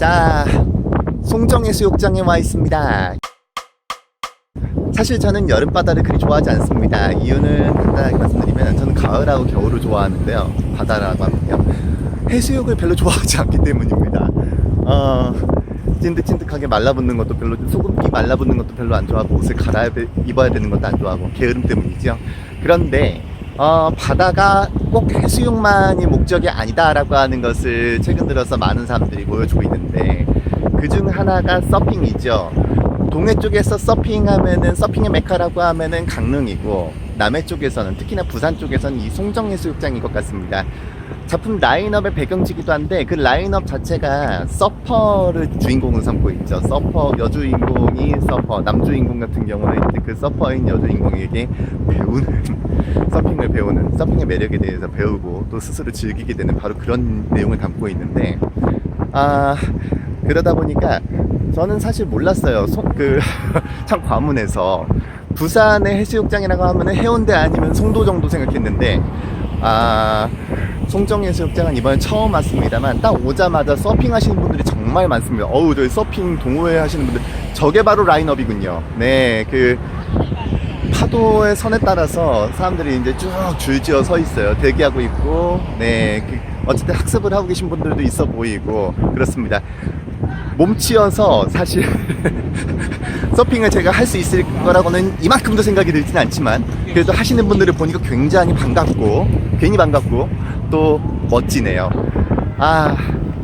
자, 송정해 수욕장에 와 있습니다. 사실 저는 여름바다를 그리 좋아하지 않습니다. 이유는 간단하게 말씀드리면 저는 가을하고 겨울을 좋아하는데요. 바다라고 하면요. 해수욕을 별로 좋아하지 않기 때문입니다. 어, 찐득찐득하게 말라붙는 것도 별로, 소금기 말라붙는 것도 별로 안 좋아하고 옷을 갈아 입어야 되는 것도 안 좋아하고 게으름 때문이죠. 그런데 어, 바다가 꼭 해수욕만이 목적이 아니다라고 하는 것을 최근 들어서 많은 사람들이 보여주고 있는데 그 중 하나가 서핑이죠. 동해 쪽에서 서핑하면은 서핑의 메카라고 하면은 강릉이고 남해 쪽에서는 특히나 부산 쪽에서는 이 송정 해수욕장인 것 같습니다. 작품 라인업의 배경지기도 한데 그 라인업 자체가 서퍼를 주인공으로 삼고 있죠. 서퍼 여주인공이 서퍼 남주인공 같은 경우는 그 서퍼인 여주인공에게 배우는 서핑을 배우는 서핑의 매력에 대해서 배우고 또 스스로 즐기게 되는 바로 그런 내용을 담고 있는데 아 그러다 보니까 저는 사실 몰랐어요. 그 참 과문해서 부산의 해수욕장이라고 하면 해운대 아니면 송도 정도 생각했는데 아 송정해수욕장은 이번에 처음 왔습니다만 딱 오자마자 서핑 하시는 분들이 정말 많습니다. 어우 저희 서핑 동호회 하시는 분들 저게 바로 라인업이군요. 네 그 파도의 선에 따라서 사람들이 이제 쭉 줄지어 서 있어요. 대기하고 있고 네 그 어쨌든 학습을 하고 계신 분들도 있어 보이고 그렇습니다. 몸치여서 사실 서핑을 제가 할 수 있을 거라고는 이만큼도 생각이 들진 않지만 그래도 하시는 분들을 보니까 굉장히 반갑고 괜히 반갑고 또 멋지네요. 아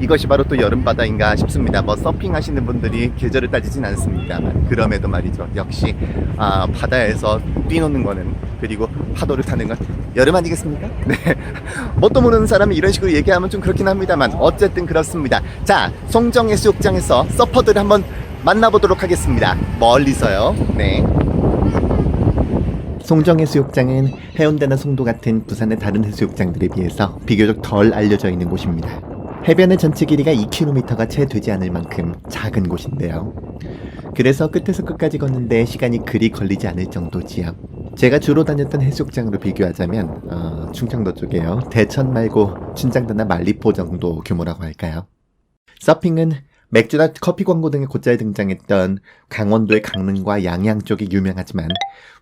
이것이 바로 또 여름바다인가 싶습니다. 뭐 서핑 하시는 분들이 계절을 따지진 않습니다만 그럼에도 말이죠. 역시 아, 바다에서 뛰노는 거는 그리고 파도를 타는 건 여름 아니겠습니까? 네. 뭣도 모르는 사람이 이런 식으로 얘기하면 좀 그렇긴 합니다만 어쨌든 그렇습니다. 자, 송정해수욕장에서 서퍼들을 한번 만나보도록 하겠습니다. 멀리서요. 네. 송정 해수욕장은 해운대나 송도 같은 부산의 다른 해수욕장들에 비해서 비교적 덜 알려져 있는 곳입니다. 해변의 전체 길이가 2km가 채 되지 않을 만큼 작은 곳인데요. 그래서 끝에서 끝까지 걷는데 시간이 그리 걸리지 않을 정도지요. 제가 주로 다녔던 해수욕장으로 비교하자면 어, 충청도 쪽에요. 대천 말고 춘장도나 말리포 정도 규모라고 할까요? 서핑은 맥주나 커피 광고 등의 곧잘 등장했던 강원도의 강릉과 양양 쪽이 유명하지만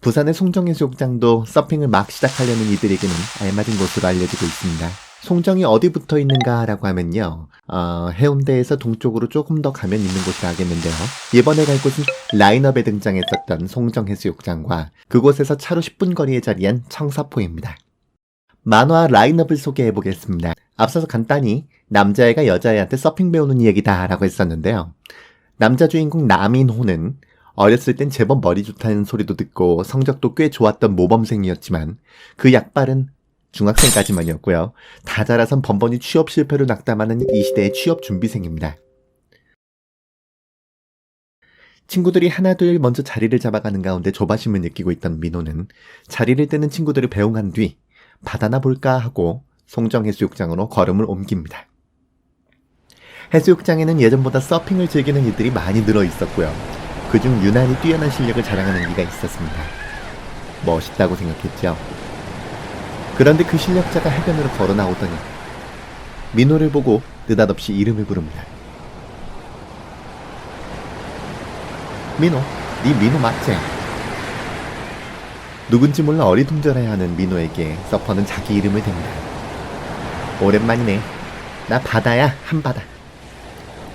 부산의 송정해수욕장도 서핑을 막 시작하려는 이들에게는 알맞은 곳으로 알려지고 있습니다. 송정이 어디 붙어 있는가라고 하면요. 어, 해운대에서 동쪽으로 조금 더 가면 있는 곳이라 하겠는데요. 이번에 갈 곳은 라인업에 등장했었던 송정해수욕장과 그곳에서 차로 10분 거리에 자리한 청사포입니다. 만화 라인업을 소개해 보겠습니다. 앞서서 간단히 남자애가 여자애한테 서핑 배우는 이야기다 라고 했었는데요. 남자 주인공 남인호는 어렸을 땐 제법 머리 좋다는 소리도 듣고 성적도 꽤 좋았던 모범생이었지만 그 약발은 중학생까지만이었고요. 다 자라선 번번이 취업 실패로 낙담하는 이 시대의 취업 준비생입니다. 친구들이 하나둘 먼저 자리를 잡아가는 가운데 조바심을 느끼고 있던 민호는 자리를 뜨는 친구들을 배웅한 뒤 바다나 볼까 하고 송정해수욕장으로 걸음을 옮깁니다. 해수욕장에는 예전보다 서핑을 즐기는 이들이 많이 늘어 있었고요. 그중 유난히 뛰어난 실력을 자랑하는 이가 있었습니다. 멋있다고 생각했죠. 그런데 그 실력자가 해변으로 걸어 나오더니 민호를 보고 느닷없이 이름을 부릅니다. 민호, 네 민호 맞지? 누군지 몰라 어리둥절해야 하는 민호에게 서퍼는 자기 이름을 댑니다. 오랜만이네. 나 바다야, 한바다.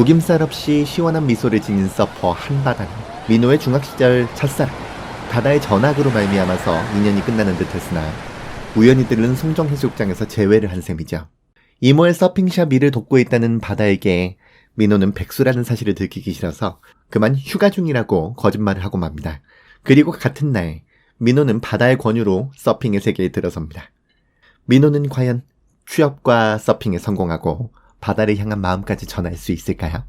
구김살 없이 시원한 미소를 지닌 서퍼 한바다는 민호의 중학 시절 첫사랑, 바다의 전학으로 말미암아서 인연이 끝나는 듯했으나 우연히 들른 송정해수욕장에서 재회를 한 셈이죠. 이모의 서핑샵 일을 돕고 있다는 바다에게 민호는 백수라는 사실을 들키기 싫어서 그만 휴가 중이라고 거짓말을 하고 맙니다. 그리고 같은 날 민호는 바다의 권유로 서핑의 세계에 들어섭니다. 민호는 과연 취업과 서핑에 성공하고 바다를 향한 마음까지 전할 수 있을까요?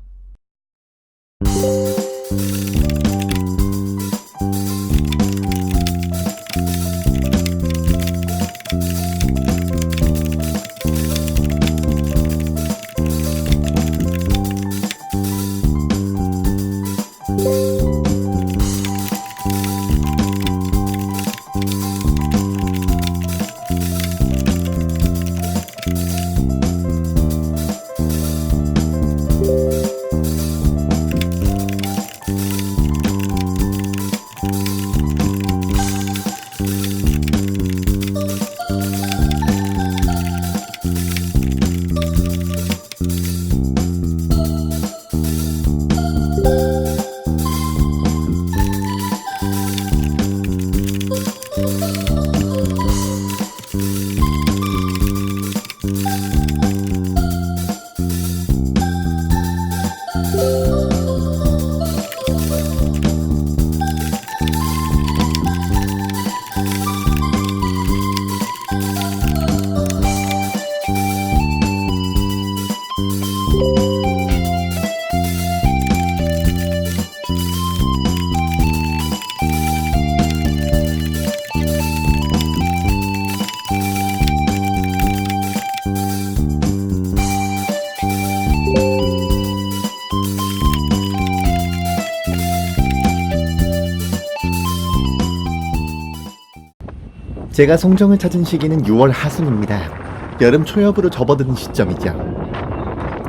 제가 송정을 찾은 시기는 6월 하순입니다. 여름 초엽으로 접어드는 시점이죠.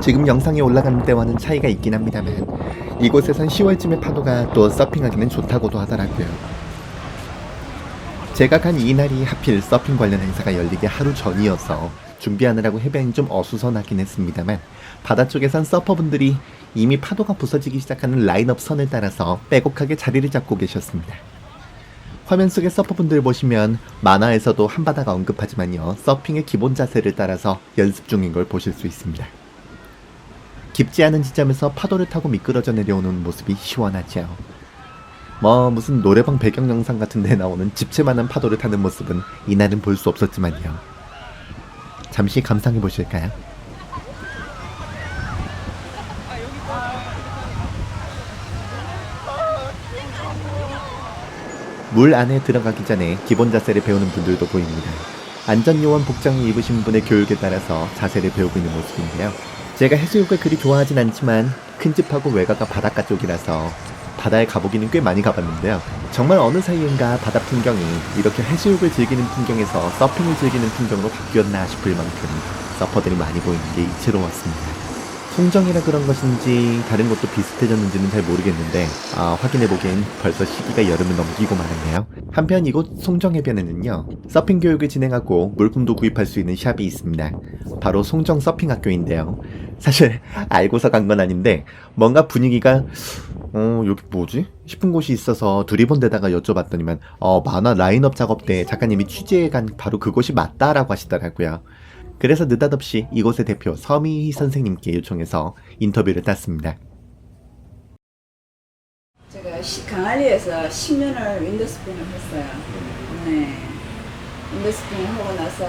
지금 영상에 올라가는 때와는 차이가 있긴 합니다만 이곳에선 10월쯤의 파도가 또 서핑하기는 좋다고도 하더라고요. 제가 간 이날이 하필 서핑 관련 행사가 열리기 하루 전이어서 준비하느라고 해변이 좀 어수선하긴 했습니다만 바다 쪽에선 서퍼분들이 이미 파도가 부서지기 시작하는 라인업 선을 따라서 빼곡하게 자리를 잡고 계셨습니다. 화면 속의 서퍼분들 보시면 만화에서도 한바다가 언급하지만요 서핑의 기본 자세를 따라서 연습 중인 걸 보실 수 있습니다. 깊지 않은 지점에서 파도를 타고 미끄러져 내려오는 모습이 시원하죠. 뭐 무슨 노래방 배경 영상 같은 데 나오는 집채만한 파도를 타는 모습은 이날은 볼 수 없었지만요. 잠시 감상해 보실까요? 물 안에 들어가기 전에 기본 자세를 배우는 분들도 보입니다. 안전요원 복장을 입으신 분의 교육에 따라서 자세를 배우고 있는 모습인데요. 제가 해수욕을 그리 좋아하진 않지만 큰 집하고 외가가 바닷가 쪽이라서 바다에 가보기는 꽤 많이 가봤는데요. 정말 어느 사이인가 바다 풍경이 이렇게 해수욕을 즐기는 풍경에서 서핑을 즐기는 풍경으로 바뀌었나 싶을 만큼 서퍼들이 많이 보이는 게 이채로웠습니다. 송정이라 그런 것인지 다른 곳도 비슷해졌는지는 잘 모르겠는데 아, 확인해보기엔 벌써 시기가 여름을 넘기고 말았네요. 한편 이곳 송정해변에는요 서핑 교육을 진행하고 물품도 구입할 수 있는 샵이 있습니다. 바로 송정 서핑학교인데요. 사실 알고서 간 건 아닌데 뭔가 분위기가 어 여기 뭐지? 싶은 곳이 있어서 두리번 데다가 여쭤봤더니만 어 만화 라인업 작업 때 작가님이 취재해 간 바로 그곳이 맞다라고 하시더라고요. 그래서 느닷없이 이곳의 대표 서미희 선생님께 요청해서 인터뷰를 땄습니다. 제가 시- 강한리에서 10년을 윈도스핀을 했어요. 네. 윈도스핀을 하고 나서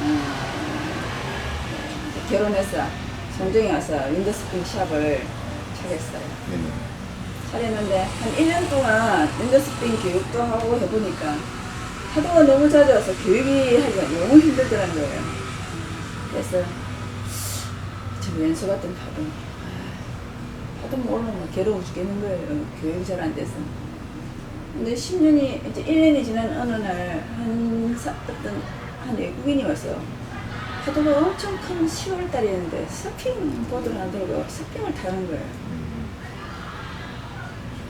어, 이제 결혼해서 송정에 와서 윈도스핀 샵을 차렸어요. 차렸는데 한 1년 동안 윈도스핀 교육도 하고 해보니까 파도가 너무 잦아서 교육이 하기가 너무 힘들더란 거예요. 그래서 저 왼수 같은 파도 아, 하도 모르면 괴로워 죽겠는 거예요. 교육이 잘 안 돼서. 근데 10년이, 이제 1년이 지난 어느 날, 한, 사, 어떤, 한 외국인이 와서, 파도가 엄청 큰 10월 달이었는데, 서핑 보드를 안 들고 서핑을 타는 거예요.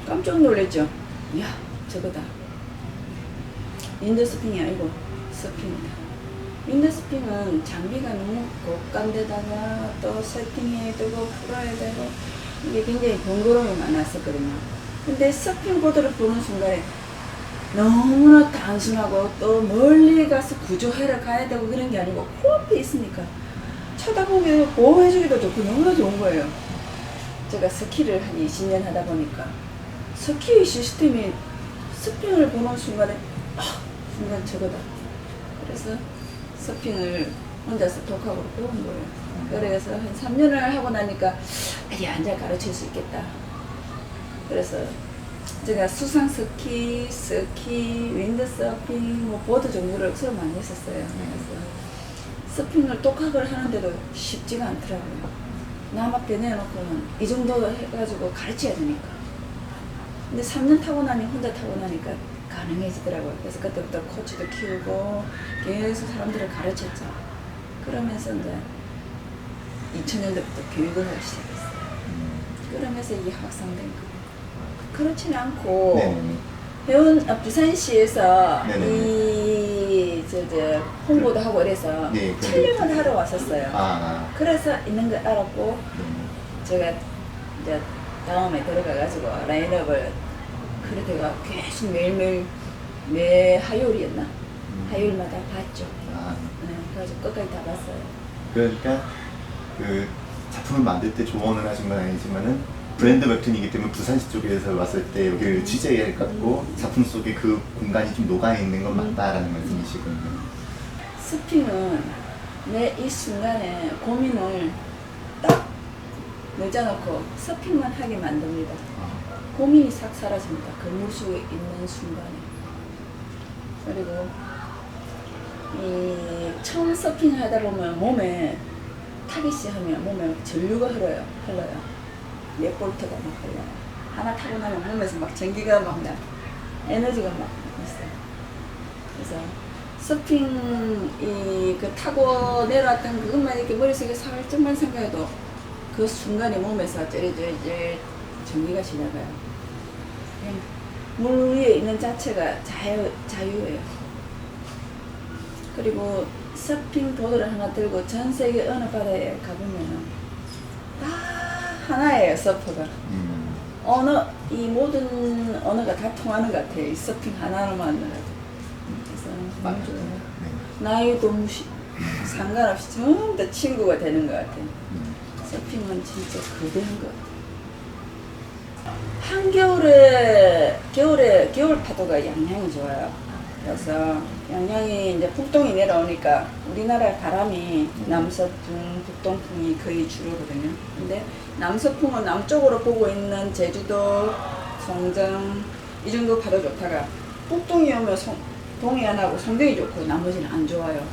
깜짝 놀랐죠. 이야, 저거다. 윈드스핑이 아니고, 서핑이다. 윈드스핑은 장비가 너무 고가인데다가 또 세팅해야 되고 풀어야 되고 이게 굉장히 번거로움이 많았었거든요. 근데 서핑 보드를 보는 순간에 너무나 단순하고 또 멀리 가서 구조하러 가야 되고 그런 게 아니고 코앞에 있으니까 쳐다보기도 보호해주기도 좋고 너무나 좋은 거예요. 제가 스키를 한 20년 하다 보니까 스키 시스템이 서핑을 보는 순간에 아 순간 저거다. 그래서 서핑을 혼자서 독학으로 배운 거예요. 그래서 한 3년을 하고 나니까 이 앉아 가르칠 수 있겠다. 그래서 제가 수상 스키, 스키, 윈드 서핑, 뭐 보드 종류를 수업 많이 했었어요. 그래서 서핑을 독학을 하는데도 쉽지가 않더라고요. 남 앞에 내놓고는 이 정도 해가지고 가르쳐야 되니까. 근데 3년 타고 나니 혼자 타고 나니까 가능해지더라고요. 그래서 그때부터 코치도 키우고 계속 사람들을 가르쳤죠. 그러면서 이제 2000년도부터 교육을 하기 시작했어요. 그러면서 이게 확산된 거예요. 그렇진 않고 네. 회원 어, 부산시에서 네 네. 이 저, 저, 홍보도 하고 네, 게 촬영을 하러 왔었어요. 아, 그래서 있는 걸 알았고 제가 이제 다음에 들어가가지고 라인업을 그래대가 계속 매일매일 매 화요일이었나? 화요일마다 봤죠. 아, 네, 그래가지고 끝까지 다 봤어요. 그러니까 그 작품을 만들 때 조언을 하신 건 아니지만은 브랜드 웹툰이기 때문에 부산시 쪽에서 왔을 때 여기를 취재해 갖고 작품 속에 그 공간이 좀 녹아 있는 건 맞다라는 말씀이시군요. 스핑은 내이 순간에 고민을 딱 내려놓고 서핑만 하게 만듭니다. 고민이 싹 사라집니다. 그물 속에 있는 순간에. 그리고 이 처음 서핑 하다 보면 몸에 타깃이 하면 몸에 전류가 흘러요. 흘러요. 몇 볼트가 막 흘러요. 하나 타고 나면 몸에서 막 전기가 막 나. 에너지가 막 있어요. 그래서 서핑 이그 타고 내려왔던 그것만 이렇게 머릿속에 살짝만 생각해도 그 순간에 몸에서 쩌리쩌리 전기가 지나가요. 그냥 물 위에 있는 자체가 자유, 자유예요. 그리고 서핑 보드를 하나 들고 전 세계 어느 바다에 가보면은 다 하나예요, 서퍼가. 음. 언어, 이 모든 언어가 다 통하는 것 같아요. 이 서핑 하나로만으로도. 그래서 좋아요. 네. 나이도 무시, 상관없이 전부 다 친구가 되는 것 같아요. 음. 서핑은 진짜 거대한 것 같아요. 한겨울에, 겨울에, 겨울 파도가 양양이 좋아요. 그래서 양양이 이제 북동이 내려오니까 우리나라 바람이 남서풍, 북동풍이 거의 주로거든요. 근데 남서풍은 남쪽으로 보고 있는 제주도, 송정, 이 정도 파도 좋다가 북동이 오면 송, 동해안하고 송정이 좋고 나머지는 안 좋아요.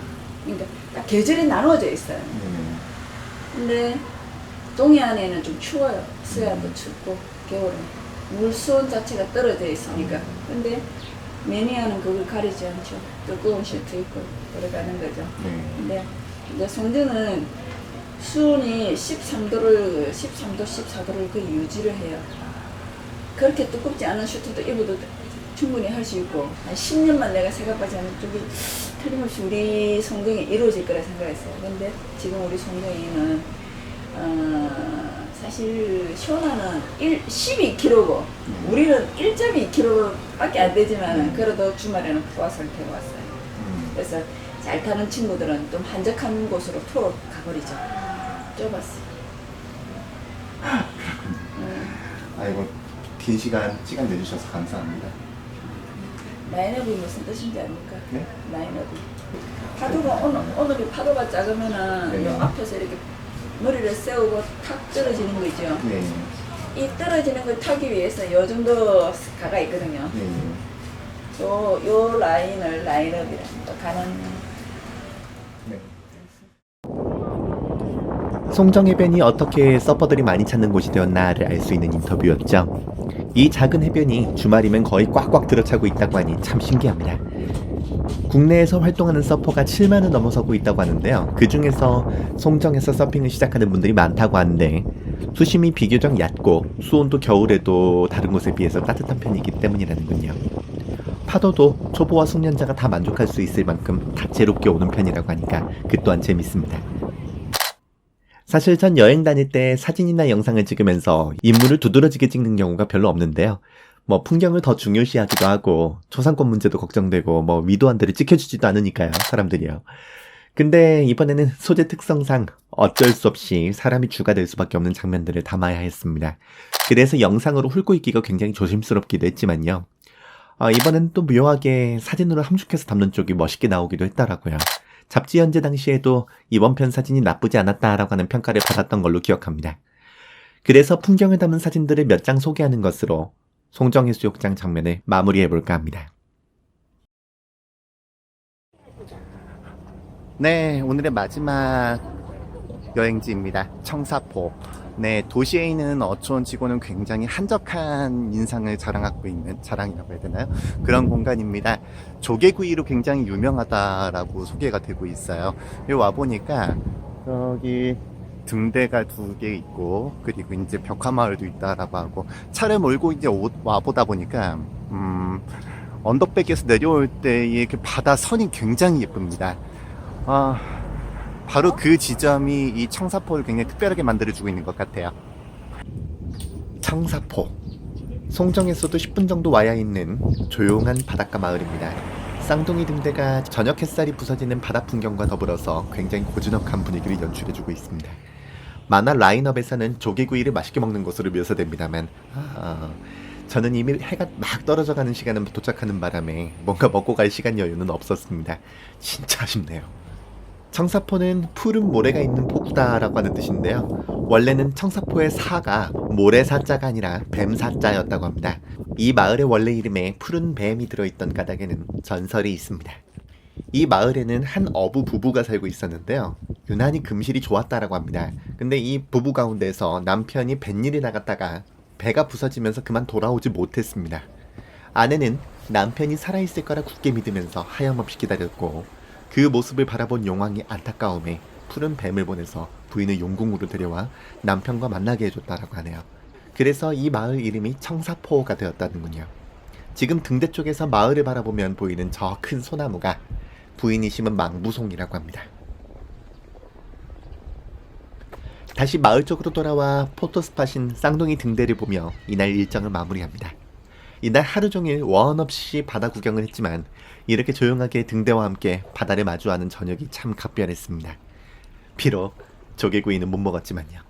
그러니까 딱 계절이 나눠져 있어요. 네. 근데 동해안에는 좀 추워요. 서해안도 춥고 겨울에 물 수온 자체가 떨어져 있으니까. 근데 매니아는 그걸 가리지 않죠. 뜨거운 시트 입고 들어가는 거죠. 네. 근데 이제 송정은 수온이 13도를 13도, 14도를 그 유지를 해요. 그렇게 두껍지 않은 슈트도 입어도 충분히 할 수 있고 한 10년만 내가 생각하지 않은 쪽이 틀림없이 우리 송정이 이루어질 거라 생각했어요. 근데 지금 우리 송정이는 어, 사실 시원하는 1, 12kg고 우리는 1.2kg밖에 안 되지만 그래도 주말에는 부화설 태워 왔어요. 음. 그래서 잘 타는 친구들은 좀 한적한 곳으로 투어 가버리죠. 좁았어. 음, 아이고 긴 시간 시간 내주셔서 감사합니다. 라인업이 무슨 뜻인지 압니까? 네? 라인업이. 파도가 오늘 오늘이 파도가 작으면은 네. 요 앞에서 이렇게 머리를 세우고 탁 떨어지는 거죠. 네. 이 떨어지는 걸 타기 위해서 요 정도 가가 있거든요. 네. 요, 요 라인을 라인업이랍니다. 가는 네. 송정해변이 어떻게 서퍼들이 많이 찾는 곳이 되었나를 알 수 있는 인터뷰였죠. 이 작은 해변이 주말이면 거의 꽉꽉 들어차고 있다고 하니 참 신기합니다. 국내에서 활동하는 서퍼가 7만을 넘어서고 있다고 하는데요. 그 중에서 송정에서 서핑을 시작하는 분들이 많다고 하는데 수심이 비교적 얕고 수온도 겨울에도 다른 곳에 비해서 따뜻한 편이기 때문이라는군요. 파도도 초보와 숙련자가 다 만족할 수 있을 만큼 다채롭게 오는 편이라고 하니까 그 또한 재밌습니다. 사실 전 여행 다닐 때 사진이나 영상을 찍으면서 인물을 두드러지게 찍는 경우가 별로 없는데요. 뭐 풍경을 더 중요시하기도 하고 초상권 문제도 걱정되고 뭐 위도한 대로 찍혀주지도 않으니까요 사람들이요. 근데 이번에는 소재 특성상 어쩔 수 없이 사람이 주가 될 수밖에 없는 장면들을 담아야 했습니다. 그래서 영상으로 훑고 있기가 굉장히 조심스럽기도 했지만요. 아, 이번엔 또 묘하게 사진으로 함축해서 담는 쪽이 멋있게 나오기도 했더라고요. 잡지 연재 당시에도 이번 편 사진이 나쁘지 않았다라고 하는 평가를 받았던 걸로 기억합니다. 그래서 풍경을 담은 사진들을 몇 장 소개하는 것으로 송정해수욕장 장면을 마무리해볼까 합니다. 네, 오늘의 마지막 여행지입니다. 청사포. 네, 도시에 있는 어촌치고는 굉장히 한적한 인상을 자랑하고 있는, 자랑이라고 해야 되나요? 그런 공간입니다. 조개구이로 굉장히 유명하다라고 소개가 되고 있어요. 여기 와보니까, 여기 등대가 두 개 있고, 그리고 이제 벽화마을도 있다라고 하고, 차를 몰고 이제 오- 와보다 보니까, 음, 언덕백에서 내려올 때의 그 바다 선이 굉장히 예쁩니다. 아, 바로 그 지점이 이 청사포를 굉장히 특별하게 만들어주고 있는 것 같아요. 청사포. 송정에서도 10분 정도 와야 있는 조용한 바닷가 마을입니다. 쌍둥이 등대가 저녁 햇살이 부서지는 바다 풍경과 더불어서 굉장히 고즈넉한 분위기를 연출해주고 있습니다. 만화 라인업에서는 조개구이를 맛있게 먹는 것으로 묘사됩니다만, 아, 저는 이미 해가 막 떨어져가는 시간에 도착하는 바람에 뭔가 먹고 갈 시간 여유는 없었습니다. 진짜 아쉽네요. 청사포는 푸른 모래가 있는 포구다라고 하는 뜻인데요. 원래는 청사포의 사가 모래 사자가 아니라 뱀 사자였다고 합니다. 이 마을의 원래 이름에 푸른 뱀이 들어있던 까닭에는 전설이 있습니다. 이 마을에는 한 어부 부부가 살고 있었는데요. 유난히 금실이 좋았다라고 합니다. 근데 이 부부 가운데서 남편이 뱃일이 나갔다가 배가 부서지면서 그만 돌아오지 못했습니다. 아내는 남편이 살아있을 거라 굳게 믿으면서 하염없이 기다렸고 그 모습을 바라본 용왕이 안타까움에 푸른 뱀을 보내서 부인을 용궁으로 데려와 남편과 만나게 해줬다라고 하네요. 그래서 이 마을 이름이 청사포가 되었다는군요. 지금 등대 쪽에서 마을을 바라보면 보이는 저 큰 소나무가 부인이 심은 망부송이라고 합니다. 다시 마을 쪽으로 돌아와 포토스팟인 쌍둥이 등대를 보며 이날 일정을 마무리합니다. 이날 하루 종일 원 없이 바다 구경을 했지만 이렇게 조용하게 등대와 함께 바다를 마주하는 저녁이 참 각별했습니다. 비록 조개구이는 못 먹었지만요.